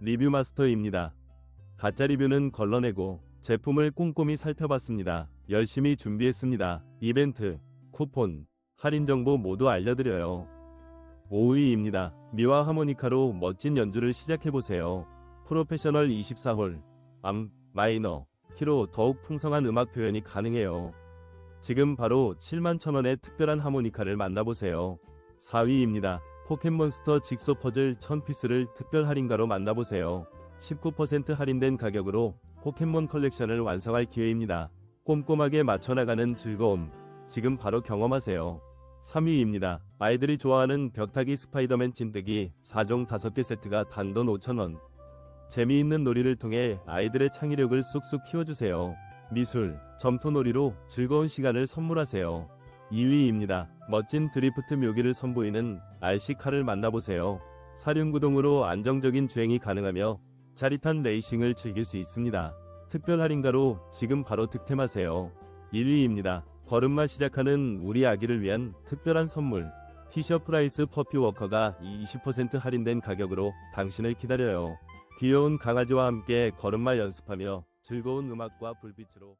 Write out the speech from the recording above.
리뷰 마스터입니다. 가짜 리뷰는 걸러내고 제품을 꼼꼼히 살펴봤습니다. 열심히 준비했습니다. 이벤트, 쿠폰, 할인 정보 모두 알려드려요. 5위입니다. 미와 하모니카로 멋진 연주를 시작해보세요. 프로페셔널 24홀, 암, 마이너, 키로 더욱 풍성한 음악 표현이 가능해요. 지금 바로 7만 천원의 특별한 하모니카를 만나보세요. 4위입니다. 포켓몬스터 직소 퍼즐 1000피스를 특별 할인가로 만나보세요. 19% 할인된 가격으로 포켓몬 컬렉션을 완성할 기회입니다. 꼼꼼하게 맞춰나가는 즐거움. 지금 바로 경험하세요. 3위입니다. 아이들이 좋아하는 벽타기 스파이더맨 찐뜨기 4종 5개 세트가 단돈 5,000원. 재미있는 놀이를 통해 아이들의 창의력을 쑥쑥 키워주세요. 미술, 점토놀이로 즐거운 시간을 선물하세요. 2위입니다. 멋진 드리프트 묘기를 선보이는 RC카를 만나보세요. 사륜구동으로 안정적인 주행이 가능하며 짜릿한 레이싱을 즐길 수 있습니다. 특별 할인가로 지금 바로 득템하세요. 1위입니다. 걸음마 시작하는 우리 아기를 위한 특별한 선물. 피셔프라이스 퍼퓨워커가 20% 할인된 가격으로 당신을 기다려요. 귀여운 강아지와 함께 걸음마 연습하며 즐거운 음악과 불빛으로